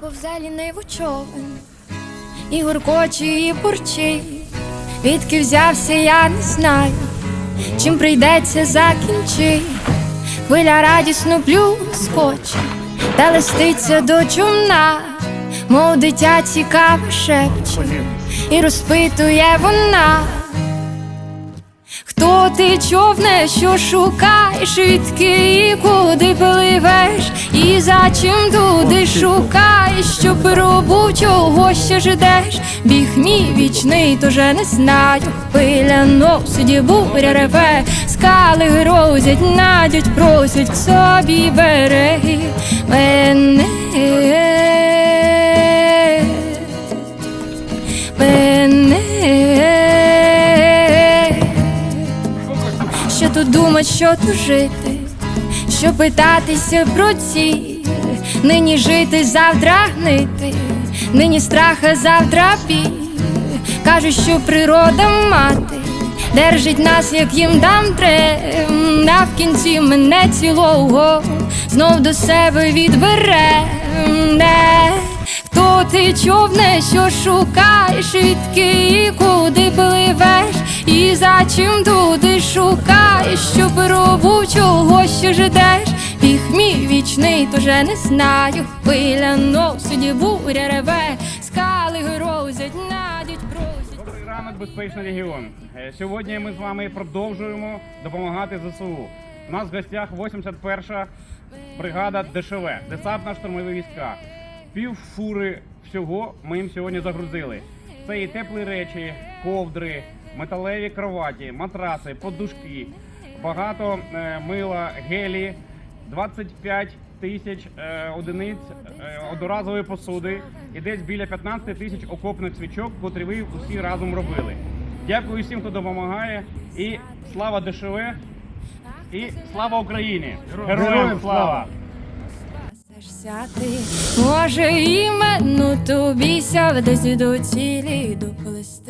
повзе ліниву човен, і гуркоче, і бурчить. Відки взявся, я не знаю, чим прийдеться закінчить. Хвиля радісно плюскоче, та листиться до чумна, мов дитя цікаве шепче, і розпитує вона. Ти човне, що шукаєш, відки і куди пливеш, і за чим туди шукаєш, що пробу ще ждеш, біг мій вічний, тоже не знаю. Хвиля носить, буря реве, скали грозять, надять, просять к собі береги що думать, що тут жити, що питатися про ціль, нині жити, завтра гнити, нині страха, завтра біль. Кажуть, що природа мати держить нас, як їм дам трем, а в кінці мене цілого знов до себе відбере. Де? Хто ти човне, що шукаєш, відки і куди пливеш, і за чим туди шукаєш, що пробу чого ще ждеш, біг мій вічний, тоже не знаю. Хвиля носить, буря реве, скали грозять, надять, просять. Добрий ранок, безпечний регіон. Е, Сьогодні ми з вами продовжуємо допомагати ЗСУ. У нас в гостях 81-ша бригада ДШВ, десантно-штурмові війська. Пів фури всього ми їм сьогодні загрузили. Це і теплі речі, ковдри, металеві кроваті, матраси, подушки, багато е, мила, гелі, 25 тисяч е, одиниць е, одноразової посуди і десь біля 15 тисяч окопних свічок, котрі ви усі разом робили. Дякую всім, хто допомагає. І слава ДШВ, і слава Україні! Героям слава! Може іменно тобі ся десь до цілі доплести.